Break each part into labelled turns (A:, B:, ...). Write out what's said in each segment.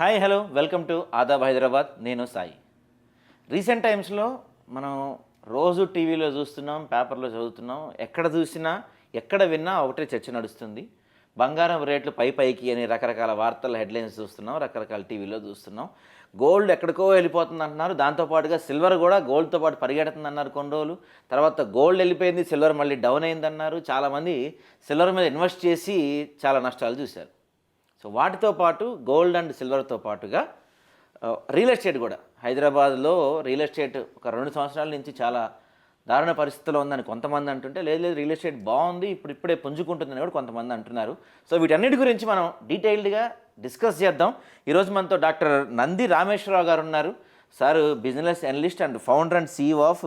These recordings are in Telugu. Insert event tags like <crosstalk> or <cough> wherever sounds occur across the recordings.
A: Hi hello welcome to Aadab Hyderabad నేను సాయి. రీసెంట్ టైమ్స్లో మనం రోజు టీవీలో చూస్తున్నాం పేపర్లో చదువుతున్నాం. ఎక్కడ చూసినా ఎక్కడ విన్నా ఒకటే చర్చ నడుస్తుంది. బంగారం రేట్లు పై పైకి అని రకరకాల వార్తల హెడ్లైన్స్ చూస్తున్నాం రకరకాల టీవీలో చూస్తున్నాం. గోల్డ్ ఎక్కడికో వెళ్ళిపోతుంది అంటున్నారు. దాంతోపాటుగా సిల్వర్ కూడా గోల్డ్తో పాటు పరిగెడుతుంది అన్నారు కొన్ని రోజులు. తర్వాత గోల్డ్ వెళ్ళిపోయింది సిల్వర్ మళ్ళీ డౌన్ అయింది అన్నారు. చాలామంది సిల్వర్ మీద ఇన్వెస్ట్ చేసి చాలా నష్టాలు చూశారు. సో వాటితో పాటు గోల్డ్ అండ్ సిల్వర్తో పాటుగా రియల్ ఎస్టేట్ కూడా. హైదరాబాద్లో రియల్ ఎస్టేట్ ఒక రెండు సంవత్సరాల నుంచి చాలా దారుణ పరిస్థితిలో ఉందని కొంతమంది అంటుంటే లేదు లేదు రియల్ ఎస్టేట్ బాగుంది ఇప్పుడు ఇప్పుడే పుంజుకుంటుందని కూడా కొంతమంది అంటున్నారు. సో వీటన్నిటి గురించి మనం డీటెయిల్డ్గా డిస్కస్ చేద్దాం. ఈరోజు మనతో డాక్టర్ నంది రామేశ్వరరావు గారు ఉన్నారు. Sir business analyst and founder and CEO of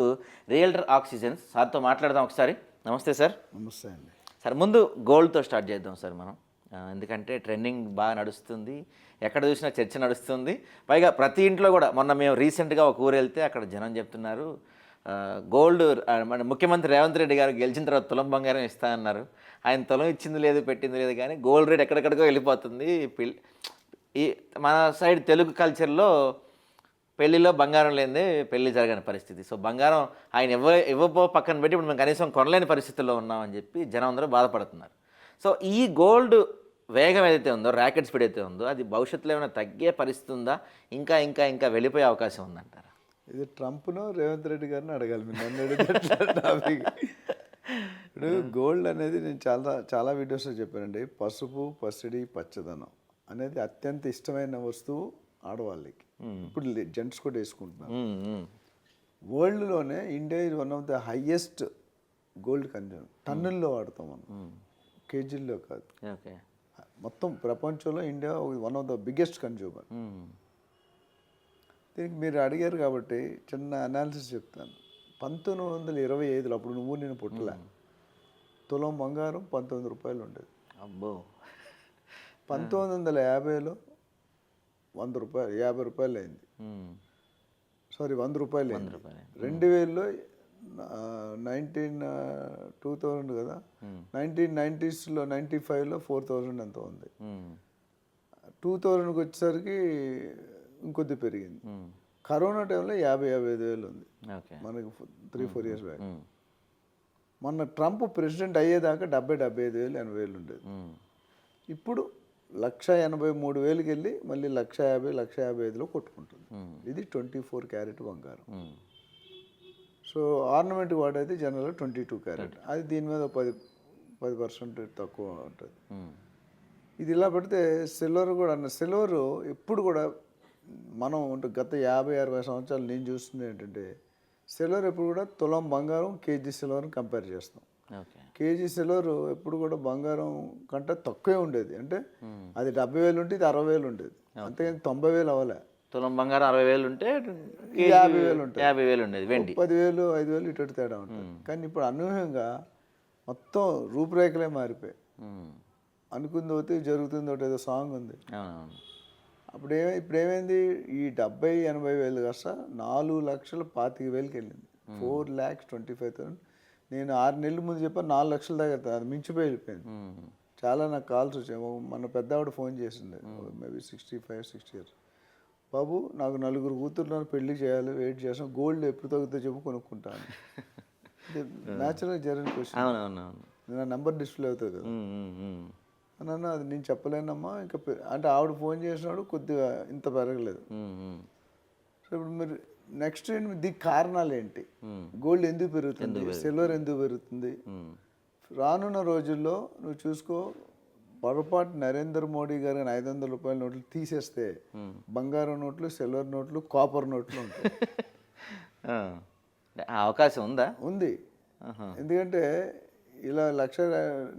A: realtor oxygens సార్తో మాట్లాడదాం ఒకసారి. నమస్తే సార్.
B: నమస్తే అండి.
A: సార్ ముందు గోల్డ్తో స్టార్ట్ చేద్దాం సార్ మనం. ఎందుకంటే ట్రెండింగ్ బాగా నడుస్తుంది. ఎక్కడ చూసినా చర్చ నడుస్తుంది. పైగా ప్రతి ఇంట్లో కూడా మొన్న మేము రీసెంట్గా ఒక ఊరు వెళ్తే అక్కడ జనం చెప్తున్నారు. గోల్డ్ మన ముఖ్యమంత్రి రేవంత్ రెడ్డి గారు గెలిచిన తర్వాత తులం బంగారం ఇస్తా అన్నారు. ఆయన తులం ఇచ్చింది లేదు పెట్టింది లేదు కానీ గోల్డ్ రేట్ ఎక్కడెక్కడికో వెళ్ళిపోతుంది. ఈ మన సైడ్ తెలుగు కల్చర్లో పెళ్ళిలో బంగారం లేనిదే పెళ్ళి జరగని పరిస్థితి. సో బంగారం ఆయన ఇవ్వ ఇవ్వబో పక్కన పెట్టి ఇప్పుడు మేము కనీసం కొనలేని పరిస్థితుల్లో ఉన్నామని చెప్పి జనం అందరూ బాధపడుతున్నారు. సో ఈ గోల్డ్ వేగం ఏదైతే ఉందో ర్యాకెట్ స్పీడ్ అయితే ఉందో అది భవిష్యత్తులో ఏమైనా తగ్గే పరిస్థితి ఉందా ఇంకా ఇంకా ఇంకా వెళ్ళిపోయే అవకాశం ఉందంటారా?
B: ఇది ట్రంప్ను రేవంత్ రెడ్డి గారిని అడగాలి మీరు. నన్ను అడిగితే ఇప్పుడు గోల్డ్ అనేది నేను చాలా చాలా వీడియోస్లో చెప్పానండి. పసుపు పసిడి పచ్చదనం అనేది అత్యంత ఇష్టమైన వస్తువు ఆడవాళ్ళకి. ఇప్పుడు జెంట్స్ కూడా వేసుకుంటున్నారు.
A: Um,
B: వరల్డ్లోనే India is one of the highest gold consume టన్నుల్లో వాడతాం మనం. కేజీల్లో కాదు.
A: ఓకే.
B: మొత్తం ప్రపంచంలో India one of the biggest consumer దీనికి మీరు అడిగారు కాబట్టి చిన్న అనాలిసిస్ చెప్తాను. పంతొమ్మిది వందల ఇరవై ఐదులో అప్పుడు నువ్వు నేను పుట్టలే. తులం బంగారం పంతొమ్మిది రూపాయలు ఉండేది.
A: అబ్బో.
B: పంతొమ్మిది వందల యాభైలో వంద రూపాయలు యాభై రూపాయలు అయింది. సారీ వంద రూపాయలు అయింది.
A: రూపాయలు.
B: రెండు వేలలో నైన్టీన్ టూ థౌజండ్ కదా? నైన్టీన్ నైంటీస్లో నైంటీ ఫైవ్లో ఫోర్ థౌజండ్ ఎంత ఉంది.
A: ఉమ్,
B: టూ థౌజండ్కి వచ్చేసరికి ఇంకొద్ది పెరిగింది.
A: ఉమ్,
B: కరోనా టైంలో యాభై యాభై ఐదు వేలు ఉంది. మనకు త్రీ ఫోర్ ఇయర్స్ బ్యాక్. మొన్న ట్రంప్ ప్రెసిడెంట్ అయ్యేదాకా డెబ్బై డెబ్బై ఐదు వేలు ఎనభై వేలు ఉండేది. ఇప్పుడు లక్ష ఎనభై మూడు వేలకి వెళ్ళి మళ్ళీ లక్ష యాభై లక్ష యాభై ఐదులో కొట్టుకుంటుంది. ఇది ట్వంటీ ఫోర్ క్యారెట్ బంగారం. సో ఆర్నమెంట్ వాడేది జనరల్గా ట్వంటీ టూ క్యారెట్. అది దీని మీద పది పది పర్సెంట్ తక్కువ ఉంటుంది. ఇది ఇలా పెడితే సిల్వర్ కూడా అన్న సిల్వర్ ఎప్పుడు కూడా మనం అంటే గత యాభై అరవై సంవత్సరాలు నేను చూస్తుంది ఏంటంటే సిల్వర్ ఎప్పుడు కూడా తులం బంగారం కేజీ సిల్వర్ని కంపేర్ చేస్తాం. కేజీ సిల్వర్ ఎప్పుడు కూడా బంగారం కంటే తక్కువే ఉండేది. అంటే అది డెబ్బై వేలు ఉంటే ఇది అరవై వేలు ఉండేది. అంతేగాని తొంభై వేలు అవ్వలే.
A: తులం బంగారం అరవై వేలు ఉంటే
B: యాభై వేలు ఉంటుంది.
A: యాభై వేలు ఉండేది వెండి.
B: పదివేలు ఐదు వేలు ఇటు తేడా ఉంటుంది. కానీ ఇప్పుడు అనూహ్యంగా మొత్తం రూపురేఖలే మారిపోయాయి. అనుకుంది ఒకటి జరుగుతుంది ఒకటి ఏదో సాంగ్ ఉంది. అప్పుడు ఏమై ఇప్పుడు ఏమైంది? ఈ డెబ్బై ఎనభై వేలు కాస్త నాలుగు లక్షల పాతిక వేలకి వెళ్ళింది. Four lakhs twenty five thousand. నేను ఆరు నెలల ముందు చెప్పాను నాలుగు లక్షల వెళ్తాను. అది మించిపోయి వెళ్ళిపోయింది చాలా నాకు కాల్స్ వచ్చాయి. మన పెద్ద ఆవిడ ఫోన్ చేసింది maybe sixty five sixty years. బాబు నాకు నలుగురు కూతురున్నారు పెళ్ళి చేయాలి వెయిట్ చేస్తాం గోల్డ్ ఎప్పుడు తగ్గుతుందో చెప్పు కొనుక్కుంటాను. ఇది న్యాచురల్గా జరిగిన క్వశ్చన్
A: అవునవునవును.
B: నా నెంబర్ డిస్ప్లే అవుతుంది కదా. అన్న అది నేను చెప్పలేనమ్మా ఇంకా అంటే ఆవిడ ఫోన్ చేసినాడు కొద్దిగా ఇంత పెరగలేదు. సో ఇప్పుడు మీరు నెక్స్ట్ ఏంటి? దీనికి కారణాలు ఏంటి? గోల్డ్ ఎందుకు పెరుగుతుంది? సిల్వర్ ఎందుకు పెరుగుతుంది? రానున్న రోజుల్లో నువ్వు చూసుకో పొరపాటు నరేంద్ర మోడీ గారు కానీ ఐదు వందల రూపాయల నోట్లు తీసేస్తే బంగారం నోట్లు సిల్వర్ నోట్లు కాపర్ నోట్లు ఉంటాయి. <laughs>
A: అవకాశం ఉందా?
B: ఉంది. ఎందుకంటే ఇలా లక్ష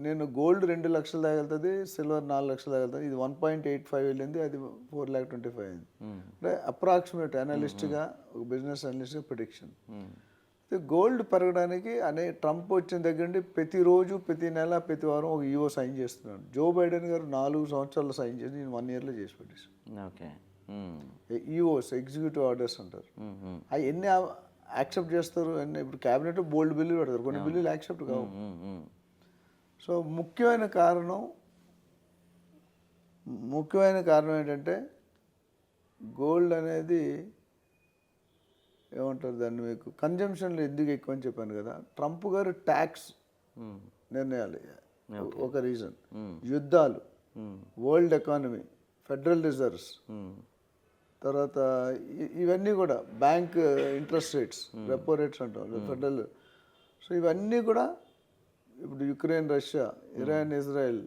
B: నేను గోల్డ్ రెండు లక్షలు తగులుతుంది సిల్వర్ నాలుగు లక్షలు తగులుతుంది ఇది వన్ పాయింట్ ఎయిట్ ఫైవ్ వెళ్ళింది అది ఫోర్ ల్యాక్ ట్వంటీ ఫైవ్ అయింది. అంటే అప్రాక్సిమేట్ అనలిస్ట్గా ఒక బిజినెస్ అనలిస్ట్గా ప్రిడిక్షన్ గోల్డ్ పెరగడానికి అనే ట్రంప్ వచ్చిన దగ్గర నుండి ప్రతిరోజు ప్రతి నెల ప్రతి వారం ఒక ఈఓ సైన్ చేస్తున్నాడు. జో బైడెన్ గారు నాలుగు సంవత్సరాలు సైన్ చేసి నేను వన్ ఇయర్లో చేసి పెట్టేసాను
A: ఓకే.
B: ఈఓస్ ఎగ్జిక్యూటివ్ ఆర్డర్స్ అంటారు. అవి ఎన్ని యాక్సెప్ట్ చేస్తారు? అన్ని ఇప్పుడు క్యాబినెట్ బోల్డ్ బిల్లు పెడతారు. కొన్ని బిల్లులు యాక్సెప్ట్ కావు. సో ముఖ్యమైన కారణం ముఖ్యమైన కారణం ఏంటంటే గోల్డ్ అనేది ఏమంటారు దాన్ని మీకు కన్జంప్షన్లో ఎందుకు ఎక్కువ అని చెప్పాను కదా ట్రంప్ గారు ట్యాక్స్
A: మ్మ్.
B: నిర్ణయాలు ఒక రీజన్
A: మ్మ్.
B: యుద్ధాలు. World economy federal reserves. తర్వాత ఇవన్నీ కూడా bank interest rates repo rates అంటాం ఫెడరల్ సో ఇవన్నీ కూడా ఇప్పుడు యుక్రెయిన్ రష్యా ఇరాన్ ఇజ్రాయెల్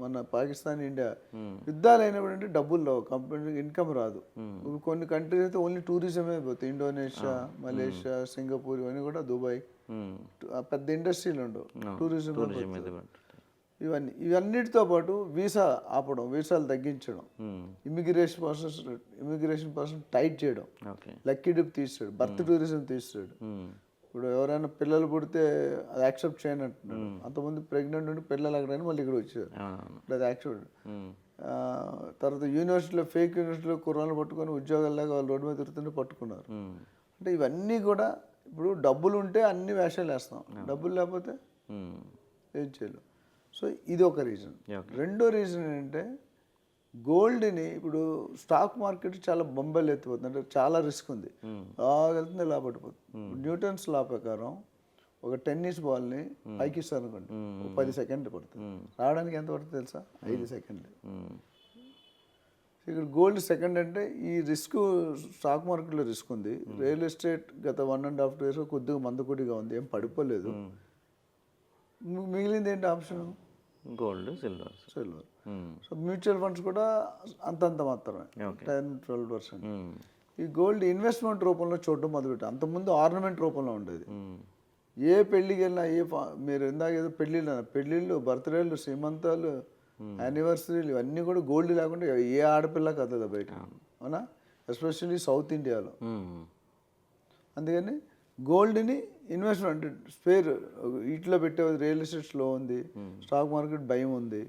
B: మన పాకిస్తాన్ ఇండియా యుద్ధాలు అయినప్పుడు అంటే డబ్బులు రావు కంపెనీ ఇన్కమ్ రాదు. ఇప్పుడు కొన్ని కంట్రీస్ అయితే ఓన్లీ టూరిజమే పోతాయి. ఇండోనేషియా మలేషియా సింగపూర్ ఇవన్నీ కూడా దుబాయ్. పెద్ద ఇండస్ట్రీలు ఉండవు. టూరిజం. ఇవన్నీ ఇవన్నిటితో పాటు వీసా ఆపడం వీసాలు తగ్గించడం. Immigration process immigration process tight చేయడం. లక్కీ డిప్ తీస్తాడు బర్త్ టూరిజం తీస్తాడు. ఇప్పుడు ఎవరైనా పిల్లలు పుడితే అది యాక్సెప్ట్ చేయను అంటున్నాడు అంతమంది ప్రెగ్నెంట్ ఉండి పిల్లలు అక్కడ మళ్ళీ ఇక్కడ వచ్చారు. ఇప్పుడు అది యాక్సెప్ట్. తర్వాత యూనివర్సిటీలో ఫేక్ యూనివర్సిటీలో కుర్రాలు పట్టుకొని ఉద్యోగాల్లాగా వాళ్ళు రోడ్డు మీద తిరుగుతుంటే పట్టుకున్నారు. అంటే ఇవన్నీ కూడా ఇప్పుడు డబ్బులు ఉంటే అన్ని వేషాలు వేస్తాం. డబ్బులు లేకపోతే. ఏం చేయలేం. సో ఇది ఒక రీజన్. రెండో రీజన్ ఏంటంటే గోల్డ్ని ఇప్పుడు స్టాక్ మార్కెట్ చాలా బొంబాయిలు ఎత్తిపోతుంది. అంటే చాలా రిస్క్ ఉంది. బాగా వెళ్తుంది ఇలా పడిపోతుంది. న్యూటన్స్ లా ప్రకారం ఒక టెన్నిస్ బాల్ని పైకి ఇస్తారు అనుకోండి పది సెకండ్లు పడుతుంది. రావడానికి ఎంత పడుతుంది తెలుసా? ఐదు సెకండ్లు. ఇక్కడ గోల్డ్ సెకండ్ అంటే ఈ రిస్క్ స్టాక్ మార్కెట్లో రిస్క్ ఉంది. రియల్ ఎస్టేట్ గత వన్ అండ్ హాఫ్ ఇయర్స్ కొద్దిగా మందకొడిగా ఉంది. ఏం పడిపోలేదు. మిగిలింది ఏంటి option?
A: Gold silver.
B: Silver. So mutual funds కూడా అంతంత మాత్రమే. Ten twelve percent. ఈ గోల్డ్ ఇన్వెస్ట్మెంట్ రూపంలో చూడడం మొదలుపెట్టాం. అంతకుముందు ఆర్నమెంట్ రూపంలో ఉండేది. ఏ పెళ్ళికి వెళ్ళినా ఏ మీరు ఇందాక ఏదో పెళ్ళిళ్ళు. పెళ్ళిళ్ళు బర్త్డేలు శ్రీమంతాలు యానివర్సరీలు ఇవన్నీ కూడా గోల్డ్ లేకుండా ఏ ఆడపిల్ల కదదు బయట. అవునా. ఎస్పెషల్లీ సౌత్ ఇండియాలో. అందుకని గోల్డ్ని ఇన్వెస్ట్మెంట్ స్పేర్ వీటిలో పెట్టే రియల్ ఎస్టేట్ స్లో ఉంది. స్టాక్ మార్కెట్ భయం ఉంది.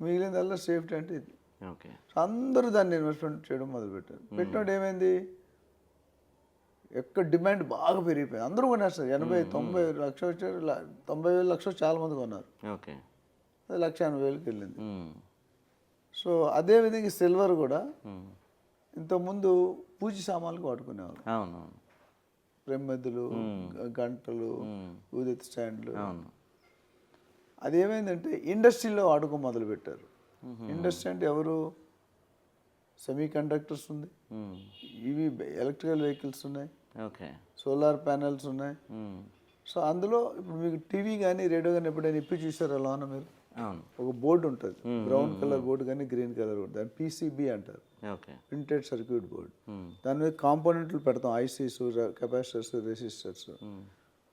B: మిగిలిందల్లా సేఫ్టీ అంటే ఇది.
A: ఓకే.
B: సో అందరూ దాన్ని ఇన్వెస్ట్మెంట్ చేయడం మొదలుపెట్టారు. పెట్టినప్పుడు ఏమైంది? ఎక్కడ డిమాండ్ బాగా పెరిగిపోయింది. అందరూ కొనేస్తారు. ఎనభై తొంభై లక్ష వచ్చారు. తొంభై వేలు లక్ష చాలా మంది కొన్నారు.
A: ఓకే.
B: అది లక్ష ఎనభై వేలకి వెళ్ళింది. సో అదేవిధంగా సిల్వర్ కూడా. ఇంతకుముందు పూజ సామాన్లకు వాడుకునేవారు గ- గంటలు ఊదెత్తి స్టాండ్లు.
A: అవును.
B: అదేమైందంటే ఇండస్ట్రీలో వాడుకో మొదలు పెట్టారు ఇండస్ట్రీ అంటే ఎవరు? సెమీ కండక్టర్స్ ఉంది. ఇవి ఎలక్ట్రికల్ వెహికల్స్ ఉన్నాయి.
A: ఓకే.
B: సోలార్ ప్యానెల్స్ ఉన్నాయి. సో అందులో ఇప్పుడు మీకు టీవీ కానీ రేడియో కానీ ఎప్పుడైనా ఇప్పి చూసారు ఎలా ఉన్నా మీరు ఒక బోర్డు ఉంటుంది. బ్రౌన్ కలర్ బోర్డు కానీ గ్రీన్ కలర్ బోర్డు. దాన్ని పీసీబీ అంటారు.
A: ఓకే.
B: Printed circuit board. దాని మీద కాంపోనెంట్లు పెడతాం. ICs capacitors resistors.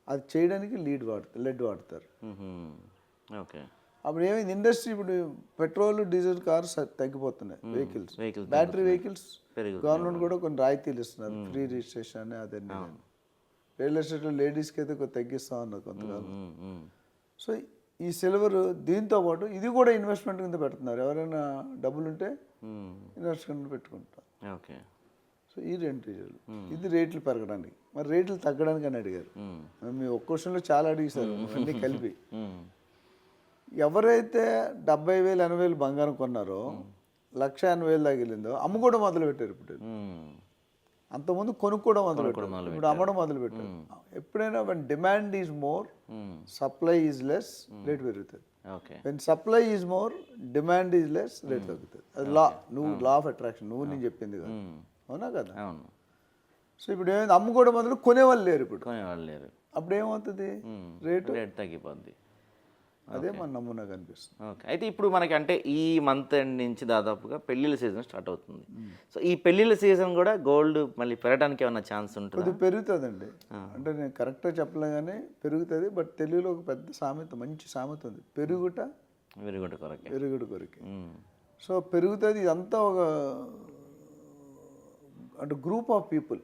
B: అది చేయడానికి లీడ్ వాడతారు లెడ్ వాడతారు.
A: ఓకే
B: అప్పుడు ఏమైంది? ఇండస్ట్రీ ఇప్పుడు పెట్రోల్ డీజిల్ కార్స్ తగ్గిపోతున్నాయి. వెహికల్స్ బ్యాటరీ వెహికల్స్ గవర్నమెంట్ కూడా కొన్ని రాయితీలు ఇస్తున్నారు. ఫ్రీ రిజిస్ట్రేషన్ అని అదన్నీ. రియల్ ఎస్టేట్లో లేడీస్కి అయితే తగ్గిస్తా ఉన్నారు కొంతకాలం.
A: మ్మ్. మ్మ్.
B: సో ఈ సిల్వర్ దీంతో పాటు ఇది కూడా ఇన్వెస్ట్మెంట్ కింద పెడుతున్నారు. ఎవరైనా డబ్బులు ఉంటే. ఇన్వెస్ట్మెంట్ పెట్టుకుంటారు.
A: ఓకే
B: సో ఈ రెండు రీజన్లు ఇది రేట్లు పెరగడానికి. మరి రేట్లు తగ్గడానికి అని అడిగారు మీ ఒక్క క్వశ్చన్లో చాలా అడిగిస్తారు అన్నీ కలిపి. ఎవరైతే డెబ్బై వేలు ఎనభై వేలు బంగారం కొన్నారో లక్ష ఎనభై వేలు వెళ్ళిందో అమ్ముకోవడం మొదలు పెట్టారు ఇప్పుడు. అంతకుముందు కొనుక్కోవడం మొదలు పెట్టారు ఇప్పుడు అమ్మడం మొదలు పెట్టారు ఎప్పుడైనా when demand is more. Supply is less rate పెరుగుతుంది. When supply is more demand is less rate తగ్గుతుంది అది లా నువ్వు లా ఆఫ్ అట్రాక్షన్ నువ్వు నేను చెప్పింది కదా. అవునా కదా? సో ఇప్పుడు ఏమైంది? అమ్ముకోవడం మొదలు కొనేవాళ్ళు లేరు ఇప్పుడు.
A: కొనేవాళ్ళు లేరు.
B: అప్పుడు ఏమవుతుంది. రేటు
A: రేట్ తగ్గిపోద్ది.
B: అదే మన నమూనా కనిపిస్తుంది.
A: ఓకే. అయితే ఇప్పుడు మనకి అంటే ఈ మంత్ ఎండ్ నుంచి దాదాపుగా పెళ్ళిళ్ళ సీజన్ స్టార్ట్ అవుతుంది. సో ఈ పెళ్ళిళ్ళ సీజన్ కూడా గోల్డ్ మళ్ళీ పెరగడానికి ఏమైనా ఛాన్స్ ఉంటుందా?
B: కొద్దిగా పెరుగుతుందండి. అంటే నేను కరెక్ట్గా చెప్పలే కానీ పెరుగుతుంది బట్ తెలుగులో ఒక పెద్ద సామెత మంచి సామెత ఉంది. పెరుగుట
A: విరుగుంట కొరకే.
B: పెరుగుడు కొరికి. సో పెరుగుతుంది ఇదంతా ఒక అంటే గ్రూప్ ఆఫ్ పీపుల్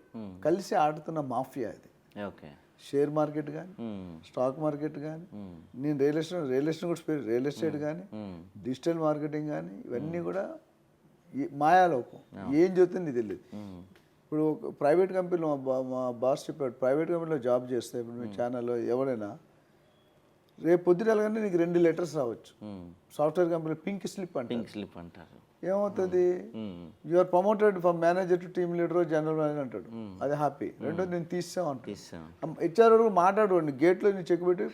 B: కలిసి ఆడుతున్న మాఫియా ఇది.
A: ఓకే.
B: షేర్ మార్కెట్ కానీ
A: మ్మ్.
B: స్టాక్ మార్కెట్ కానీ
A: మ్మ్.
B: నేను రియల్ ఎస్టేట్ రియల్ ఎస్టేట్ కూడా రియల్ ఎస్టేట్ కానీ
A: మ్మ్.
B: డిజిటల్ మార్కెటింగ్ కానీ ఇవన్నీ కూడా మాయాలోకం ఏం చెప్తుంది నీకు తెలియదు. ఇప్పుడు ఒక ప్రైవేట్ కంపెనీలో మా బా మా బాస్ చెప్పాడు ప్రైవేట్ కంపెనీలో జాబ్ చేస్తే ఇప్పుడు మీ ఛానల్లో ఎవరైనా రేపు పొద్దున నీకు రెండు లెటర్స్ రావచ్చు. సాఫ్ట్వేర్ కంపెనీ పింక్ స్లిప్ అంటే
A: పింక్ స్లిప్ అంటారు
B: ఏమవుతుంది? You are promoted from manager to team leader general manager అంటాడు. అది హ్యాపీ రెండోది నేను తీసాం అంటాడు.
A: తీసాం
B: హెచ్ఆర్ వరకు మాట్లాడు గేట్లో నేను చెక్ పెట్టి.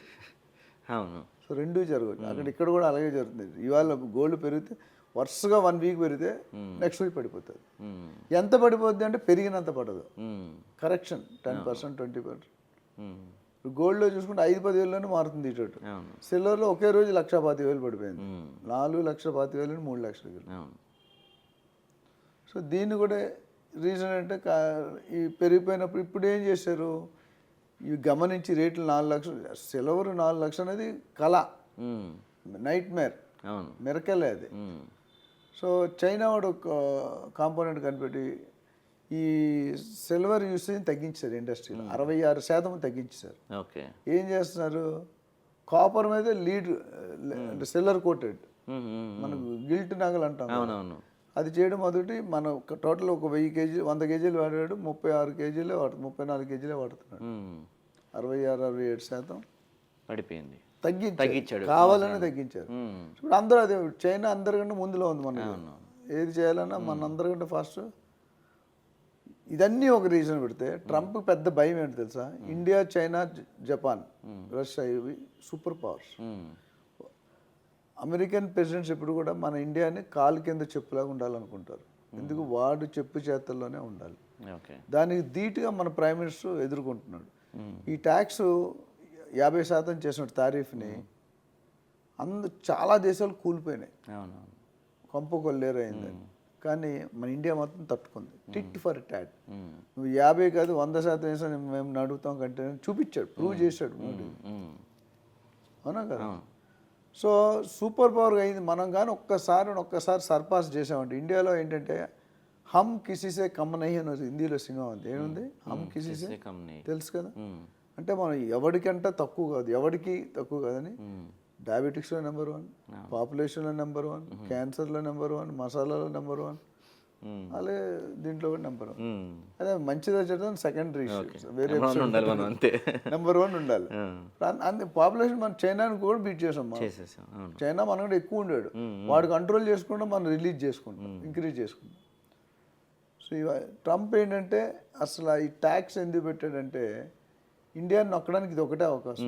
A: అవును.
B: సో రెండు జరగచ్చు అక్కడ ఇక్కడ కూడా అలాగే జరుగుతుంది. ఇవాళ గోల్డ్ పెరిగితే వరుసగా వన్ వీక్ పెరిగితే నెక్స్ట్ వీక్ పడిపోతుంది. ఎంత పడిపోద్ది అంటే పెరిగినంత పడదు. Correction ten percent twenty percent గోల్డ్లో చూసుకుంటే ఐదు పది వేలలోనే మారుతుంది ఇటు సిల్వర్లో ఒకే రోజు లక్ష పాతి వేలు పడిపోయింది. నాలుగు లక్ష పాతి వేలు మూడు లక్షలకి.
A: అవును.
B: సో దీన్ని కూడా రీజన్ అంటే ఈ పెరిగిపోయినప్పుడు ఇప్పుడు ఏం చేశారు? ఇవి గమనించి రేట్లు నాలుగు లక్షలు సిల్వర్ నాలుగు లక్షలు అనేది కళ. నైట్ మేర్
A: అవును.
B: మెరకలే అది. సో చైనా వాడు ఒక కాంపోనెంట్ కనిపెట్టి ఈ సిల్వర్ యూసేజ్ తగ్గించారు ఇండస్ట్రీలో. అరవై ఆరు శాతం తగ్గించారు.
A: ఓకే.
B: ఏం చేస్తున్నారు? కాపర్ మీద లీడ్ సిల్వర్ కోటెడ్. మనకు గిల్ట్ నగలు అంటాం.
A: అవునవును.
B: అది చేయడం మొదటి మనం టోటల్ ఒక వెయ్యి కేజీ వంద కేజీలు వాడాడు ముప్పై ఆరు కేజీలే వాడు ముప్పై నాలుగు కేజీలే వాడుతున్నాడు. అరవై ఆరు అరవై ఏడు శాతం
A: పడిపోయింది.
B: తగ్గించారు.
A: తగ్గించాడు.
B: కావాలని తగ్గించారు. ఇప్పుడు అందరూ అదే చైనా అందరికంటే ముందులో ఉంది మన ఏది చేయాలన్నా మన అందరికంటే ఫాస్ట్. ఇదన్నీ ఒక రీజన్ పెడితే ట్రంప్ పెద్ద భయం ఏంటి తెలుసా? ఇండియా చైనా జపాన్ రష్యా ఇవి సూపర్ పవర్స్. అమెరికన్ ప్రెసిడెంట్స్ ఎప్పుడు కూడా మన ఇండియాని కాలు కింద చెప్పులాగా ఉండాలనుకుంటారు. ఎందుకు? వాడు చెప్పు చేతల్లోనే ఉండాలి. దానికి ధీటుగా మన ప్రైమ్ మినిస్టర్ ఎదుర్కొంటున్నాడు. ఈ ట్యాక్స్ యాభై శాతం చేసిన తారీఫ్ని అందు చాలా దేశాలు కూలిపోయినాయి. కొంప కొల్లేరు అయిందని. కానీ మన ఇండియా మాత్రం తట్టుకుంది. టిట్ ఫర్ టాట్
A: మ్మ్.
B: నువ్వు యాభై కాదు వంద శాతం వేసా మేము నడుగుతాం కంటే చూపించాడు ప్రూవ్ చేశాడు. అవునా కదా? సో సూపర్ పవర్ అయింది. మనం కానీ ఒక్కసారి ఒక్కసారి సర్పాస్ చేసామంటే ఇండియాలో ఏంటంటే హమ్ కిసీసే కమ్ నహి అని హిందీలో సినిమా ఉంది. ఏముంది? హమ్ కిసీసే తెలుసు కదా. అంటే మనం ఎవరికంటే తక్కువ కాదు ఎవరికి తక్కువ కాదని. డయాబెటిక్స్లో నెంబర్ వన్ పాపులేషన్లో నెంబర్ వన్ క్యాన్సర్లో నెంబర్ వన్ మసాలాలో నెంబర్ వన్. అలాగే దీంట్లో కూడా నెంబర్ వన్. అదే మంచిదా చెడ్డ సెకండరీ వేరే
A: నెంబర్ వన్ ఉండాలి అంతే.
B: నెంబర్ వన్ ఉండాలి.
A: ఆ.
B: అంతే పాపులేషన్ మన చైనాని కూడా బీట్ చేసాం చైనా మన కూడా ఎక్కువ ఉండాడు. వాడు కంట్రోల్ చేసుకుంటే మనం రిలీజ్ చేసుకుంటాం ఇంక్రీజ్ చేసుకుంటాం. సో ఇవ ట్రంప్ ఏంటంటే అసలు ఈ ట్యాక్స్ ఎందుకు పెట్టాడంటే ఇండియాని నొక్కడానికి ఇది ఒకటే అవకాశం.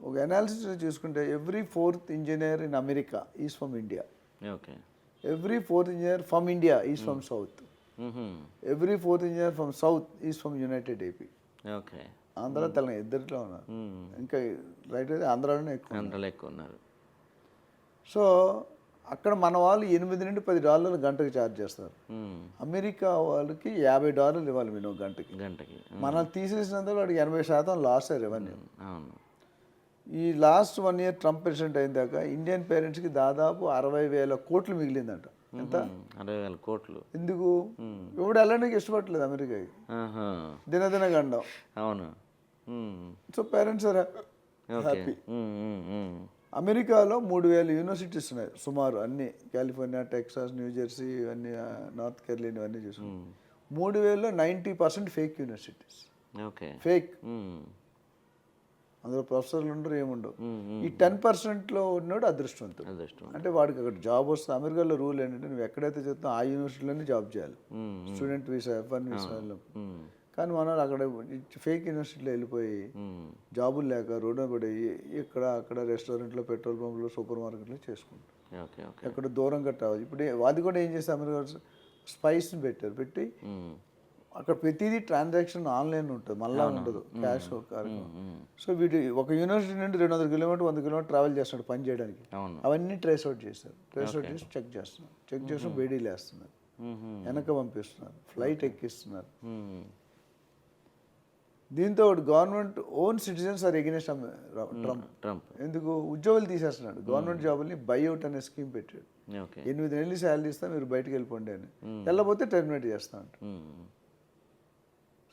B: ఒక అనాలిసిస్ చూసుకుంటే every fourth engineer in America is from India
A: okay
B: every fourth engineer from India is from south. Every fourth engineer from south is from united AP
A: okay
B: Andhra Telangana ఇద్దరిలో ఉన్నారు
A: మ్మ్.
B: ఇంకా రైట్ అయితే ఆంధ్రాలోనే ఎక్కువ
A: ఎక్కువ ఉన్నారు.
B: సో అక్కడ మన వాళ్ళు ఎనిమిది నుండి పది డాలర్లు గంటకి ఛార్జ్ చేస్తారు.
A: మ్మ్.
B: అమెరికా వాళ్ళకి యాభై డాలర్లు ఇవ్వాలి మినిమం గంటకి.
A: గంటకి.
B: మనం తీసేసినందుకు వాడికి ఎనభై శాతం లాస్ రెవెన్యూ
A: అవును.
B: ఈ last one year Trump president అయిన దాకా ఇండియన్ పేరెంట్స్కి దాదాపు అరవై వేల కోట్లు మిగిలిందంట. ఎంత.
A: అరవై వేల కోట్లు.
B: ఎందుకు? ఎవడు వెళ్ళడానికి ఇష్టపడలేదు అమెరికాకి. దినదిన గండం.
A: అవును.
B: So parents are happy. అమెరికాలో మూడు వేల యూనివర్సిటీస్ ఉన్నాయి. సుమారు అన్ని. కాలిఫోర్నియా టెక్సాస్ న్యూ జెర్సీ ఇవన్నీ నార్త్ కెరళీన్ ఇవన్నీ చూసుకున్నాం మూడు వేలలో ninety percent fake universities.
A: Okay.
B: Fake. అందులో ప్రొఫెసర్లు ఉండరు ఏముండవు. ఈ టెన్ పర్సెంట్లో ఉన్నోడు అదృష్టవంతుడు
A: అదృష్టం
B: అంటే వాడికి అక్కడ జాబ్ వస్తుంది అమెరికాలో రూల్ ఏంటంటే నువ్వు ఎక్కడైతే చదువుతావు ఆ యూనివర్సిటీలోనే జాబ్ చేయాలి. Student visa F one visa. కానీ మన అక్కడ ఫేక్ యూనివర్సిటీలో వెళ్ళిపోయి.
A: జాబులు
B: లేక రోడ్డు పడి ఇక్కడ అక్కడ రెస్టారెంట్లో పెట్రోల్ పంపులు సూపర్ మార్కెట్లో
A: ఓకే
B: ఎక్కడ దూరంగా ట్రావెల్ ఇప్పుడు అది కూడా ఏం చేస్తే అమెరికా స్పైస్ని పెట్టారు పెట్టి. అక్కడ ప్రతిదీ ట్రాన్సాక్షన్ ఆన్లైన్ ఉంటుంది మళ్ళా ఉండదు క్యాష్. సో వీటి ఒక యూనివర్సిటీ నుండి రెండు వందల కిలోమీటర్ వంద కిలోమీటర్ ట్రావెల్ చేస్తాడు పని చేయడానికి.
A: అవును.
B: అవన్నీ ట్రేస్ అవుట్ చేస్తారు. ట్రేస్ అవుట్ చేసి చెక్ చేస్తున్నారు. చెక్ చేసి బేడీలు వేస్తున్నారు. వెనక పంపిస్తున్నారు. ఫ్లైట్ ఎక్కిస్తున్నారు. దీంతో government own citizens are against Trump.
A: Trump.
B: ఎందుకు? ఉద్యోగాలు తీసేస్తున్నాడు. గవర్నమెంట్ జాబుల్ని బైఅవుట్ అనే స్కీమ్ పెట్టాడు. ఎనిమిది నెలలు శాలరీ ఇస్తా మీరు బయటకు వెళ్ళిపోండి అని. వెళ్ళకపోతే టెర్మినేట్ చేస్తా.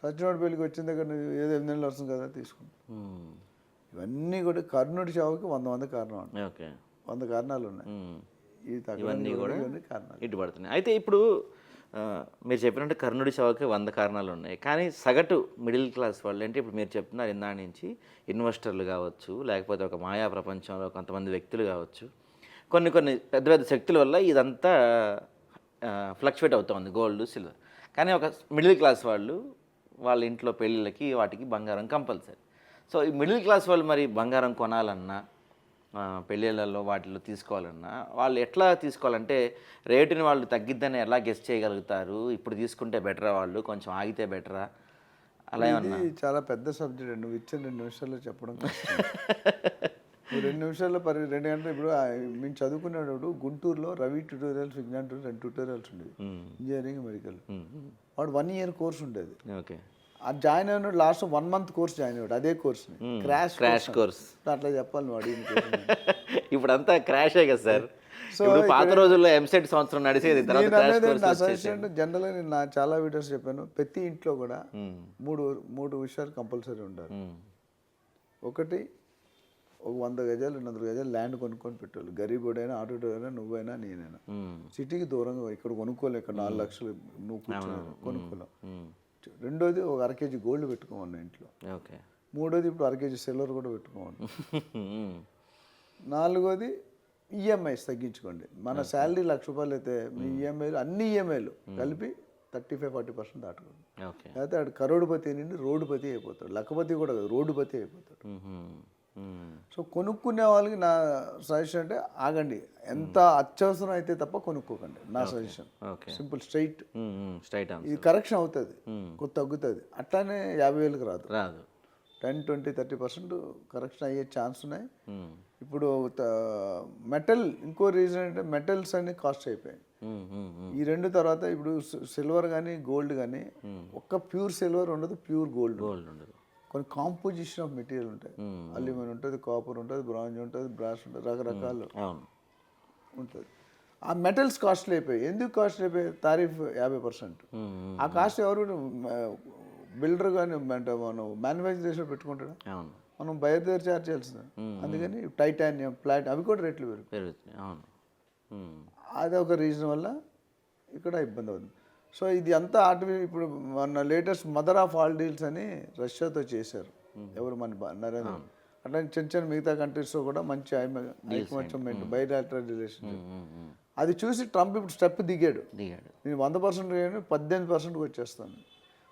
B: సత్యనారాయణ పెళ్ళికి వచ్చిన దగ్గర ఏదో ఎనిమిది నెలలు వస్తుంది కదా తీసుకుంటా. ఇవన్నీ కూడా కర్ణుడి చావుకి వంద వంద కారణం
A: ఓకే.
B: వంద కారణాలు ఉన్నాయి.
A: ఇవన్నీ కూడా
B: కారణాలు.
A: ఇటు పడుతున్నాయి. అయితే ఇప్పుడు మీరు చెప్పినట్టు కర్ణుడి చావుకి వంద కారణాలు ఉన్నాయి. కానీ సగటు మిడిల్ క్లాస్ వాళ్ళు అంటే ఇప్పుడు మీరు చెప్తున్నారు ఇందా నుంచి ఇన్వెస్టర్లు కావచ్చు లేకపోతే ఒక మాయా ప్రపంచంలో కొంతమంది వ్యక్తులు కావచ్చు. కొన్ని కొన్ని పెద్ద పెద్ద శక్తుల వల్ల ఇదంతా ఫ్లక్చువేట్ అవుతుంది గోల్డ్ సిల్వర్. కానీ ఒక మిడిల్ క్లాస్ వాళ్ళు వాళ్ళ ఇంట్లో పెళ్ళిళ్ళకి వాటికి బంగారం కంపల్సరీ. సో ఈ మిడిల్ క్లాస్ వాళ్ళు మరి బంగారం కొనాలన్నా పెళ్ళిళ్ళల్లో వాటిలో తీసుకోవాలన్నా వాళ్ళు ఎట్లా తీసుకోవాలంటే రేటుని వాళ్ళు తగ్గిద్దని ఎలా గెస్ట్ చేయగలుగుతారు? ఇప్పుడు తీసుకుంటే బెటరా వాళ్ళు? కొంచెం ఆగితే బెటరా అలా ఏమన్నా?
B: చాలా పెద్ద సబ్జెక్ట్ అండి. నువ్వు ఇచ్చిన రెండు నిమిషాల్లో చెప్పడం <laughs> రెండు నిమిషాల్లో పరి రెండు గంటలు ఇప్పుడు మేము చదువుకునేటప్పుడు గుంటూరులో రవి ట్యూటోరియల్స్ విజ్ఞాన్ రెండు ట్యూటోరియల్స్ ఉండేవి. Engineering medical. వాడు వన్ ఇయర్ కోర్స్ ఉండేది.
A: ఓకే.
B: ఆ జాయిన్ అయిన last one month course join అయ్యాడు అదే కోర్స్ క్రాష్
A: క్రాష్ కోర్స్
B: అట్లా చెప్పాలి నువ్వు అడిగిన question.
A: ఇప్పుడంతా క్రాషే కదా సార్. ఇప్పుడు పాత రోజుల్లో ఎంసెట్ సంవత్సరం నడిచేది
B: నా సజెషన్ జనరల్గా నేను నా చాలా వీడియోస్ చెప్పాను. ప్రతి ఇంట్లో కూడా మూడు మూడు విషయాలు కంపల్సరీ ఉండాలి. ఒకటి ఒక వంద గజాలు రెండు వందల గజాలు ల్యాండ్ కొనుక్కొని పెట్టాలి గరీబుడైనా ఆటోడైనా నువ్వైనా నేనైనా. సిటీకి దూరంగా ఇక్కడ కొనుక్కోలేవు ఇక్కడ నాలుగు లక్షలు నువ్వు కూర్చొని కొనుక్కోలేవు. రెండోది ఒక అర కేజీ గోల్డ్ పెట్టుకోమన్నా ఇంట్లో.
A: ఓకే.
B: మూడోది ఇప్పుడు అర కేజీ సిల్వర్ కూడా పెట్టుకోమన్నా నాలుగోది ఈఎంఐస్ తగ్గించుకోండి. మన శాలరీ లక్ష రూపాయలు అయితే మీ ఈఎంఐలు అన్ని ఈఎంఐలు కలిపి థర్టీ ఫైవ్ ఫార్టీ పర్సెంట్ దాటుకోండి.
A: ఓకే.
B: లేకపోతే ఆడు కరోడుపతి నుండి రోడ్డుపతి అయిపోతాడు. లక్కపతి కూడా కాదు రోడ్డుపతి అయిపోతాడు. సో కొనుక్కునే వాళ్ళకి నా సజెషన్ అంటే ఆగండి. ఎంత అత్యవసరం అయితే తప్ప కొనుక్కోకండి. నా suggestion
A: okay
B: simple straight
A: straight
B: ఇది కరెక్షన్ అవుతుంది. కొత్త తగ్గుతుంది. అట్లానే యాభై వేలకు రాదు.
A: రాదు.
B: Ten twenty thirty percent correction అయ్యే ఛాన్స్ ఉన్నాయి. ఇప్పుడు మెటల్ ఇంకో రీజన్ అంటే మెటల్స్ అన్ని కాస్ట్ అయిపోయాయి. ఈ రెండు తర్వాత ఇప్పుడు సిల్వర్ కానీ గోల్డ్ కానీ ఒక్క ప్యూర్ సిల్వర్ ఉండదు ప్యూర్ గోల్డ్
A: గోల్డ్ ఉండదు.
B: కొన్ని కాంపోజిషన్ ఆఫ్ మెటీరియల్ ఉంటాయి. అల్యూమినియం ఉంటుంది కాపర్ ఉంటుంది బ్రాంజ్ ఉంటుంది బ్రాస్ ఉంటుంది రకరకాలు.
A: అవును.
B: ఉంటుంది. ఆ మెటల్స్ కాస్ట్లీ అయిపోయాయి. ఎందుకు కాస్ట్లీ అయిపోయాయి? తారీఫ్ యాభై పర్సెంట్. ఆ కాస్ట్ ఎవరు బిల్డర్ కానీ అంటే మనం మ్యానుఫ్యాక్చర్ పెట్టుకుంటాడా?
A: అవును.
B: మనం బయట దగ్గర చార్జ్ చేయాల్సింది అందుకని టైటానియం ప్లాట్ అవి కూడా రేట్లు పెరుగు
A: పెరుగుతుంది అవును. మ్మ్.
B: అది ఒక రీజన్ వల్ల ఇక్కడ ఇబ్బంది అవుతుంది. సో ఇది అంతా ఆర్టిఫి ఇప్పుడు మన latest mother of all deals అని రష్యాతో చేశారు. ఎవరు మన బా- నరేంద్ర అట్లా చిన్న చిన్న మిగతా కంట్రీస్తో కూడా మంచి ఐకమత్యం బయలాటరల్ రిలేషన్షిప్
A: మ్మ్, మ్మ్.
B: అది చూసి ట్రంప్ ఇప్పుడు స్టెప్ దిగాడు. నేను వంద పర్సెంట్ పద్దెనిమిది పర్సెంట్కి వచ్చేస్తాను.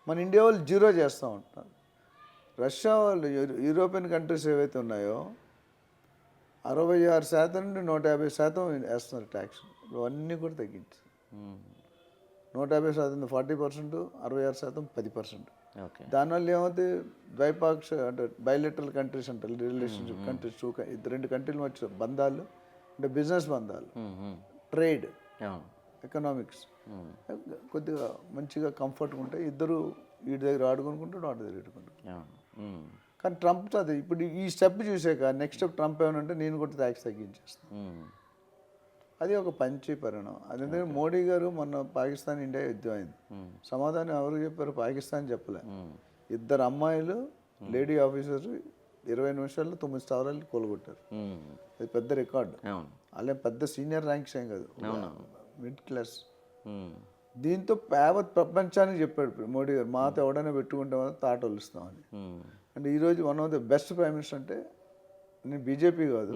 B: మన ఇండియా వాళ్ళు జీరో చేస్తూ ఉంటారు. రష్యా వాళ్ళు యూరోపియన్ కంట్రీస్ ఏవైతే ఉన్నాయో అరవై ఆరు శాతం నుండి నూట యాభై శాతం వేస్తున్నారు ట్యాక్స్ ఇవన్నీ కూడా తగ్గించారు. నూట యాభై శాతం ఫార్టీ పర్సెంట్ అరవై ఆరు శాతం పది పర్సెంట్ దానివల్ల ఏమవుతుంది ద్వైపాక్ష అంటే బయలెటరల్ కంట్రీస్ అంటారు రిలేషన్షిప్ కంట్రీస్ టూ రెండు కంట్రీల మధ్య బంధాలు అంటే బిజినెస్ బంధాలు. Trade economics. కొద్దిగా మంచిగా కంఫర్ట్గా ఉంటాయి ఇద్దరు వీటి దగ్గర ఆడుకుంటుంటాడు వాటి దగ్గర ఆడుకుంటాడు. కానీ ట్రంప్ అది ఇప్పుడు ఈ స్టెప్ చూసాక నెక్స్ట్ స్టెప్ ట్రంప్ ఏమనంటే నేను కూడా ట్యాక్స్ తగ్గించేస్తాను. అది ఒక పంచి పరిణామం. అదే మోడీ గారు మొన్న పాకిస్తాన్ ఇండియా యుద్ధం అయింది. సమాధానం ఎవరు చెప్పారు పాకిస్తాన్ చెప్పలే. ఇద్దరు అమ్మాయిలు లేడీ ఆఫీసర్స్ ఇరవై నిమిషాల్లో తొమ్మిది స్థావరాలు కొలగొట్టారు. అది పెద్ద రికార్డు. వాళ్ళే పెద్ద సీనియర్ ర్యాంక్స్ ఏం కాదు. Mid class. దీంతో యావత్ ప్రపంచానికి చెప్పాడు మోడీ గారు మాతో ఎవడైనా పెట్టుకుంటే తాట వలుస్తామని. అంటే ఈరోజు one of the best prime minister అంటే నేను బీజేపీ కాదు.